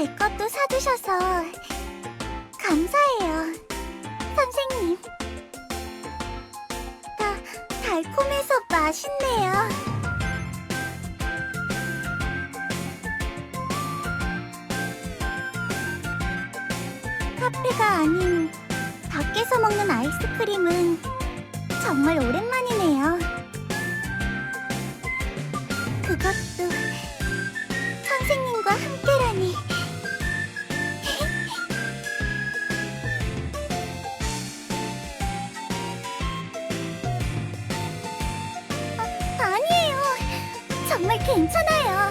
제 것도 사주셔서 감사해요, 선생님. 다 달콤해서 맛있네요. 카페가 아닌 밖에서 먹는 아이스크림은 정말 오랜만이네요. 그것도 선생님과 함께 정말 괜찮아요.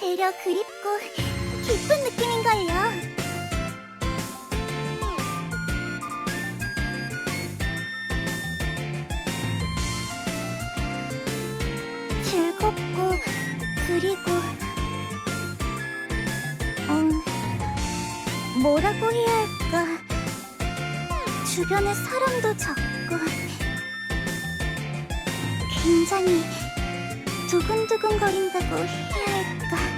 되려 그립고 기쁜 느낌인걸요. 즐겁고 그리고 음 뭐라고 해야 할까 주변에 사람도 적고 굉장히 두근두근거린다고 해야 할까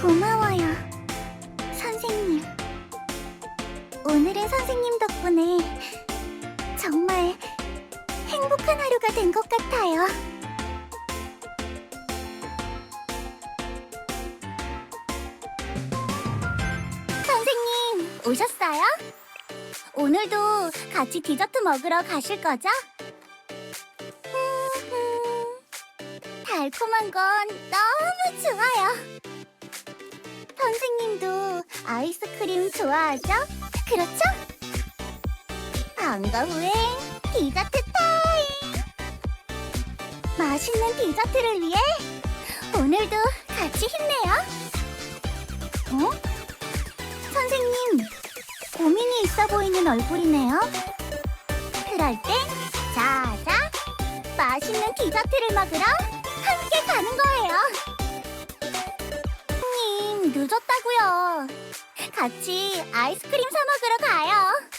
고마워요, 선생님. 오늘은 선생님 덕분에 정말 행복한 하루가 된 것 같아요. 선생님, 오셨어요? 오늘도 같이 디저트 먹으러 가실 거죠? 음, 달콤한 건 너무 좋아요. 선생님도 아이스크림 좋아하죠? 그렇죠? 방과 후엔 디저트 타임! 맛있는 디저트를 위해 오늘도 같이 힘내요. 어? 선생님, 고민이 있어 보이는 얼굴이네요. 그럴 땐 자자 맛있는 디저트를 먹으러 같이 아이스크림 사 먹으러 가요.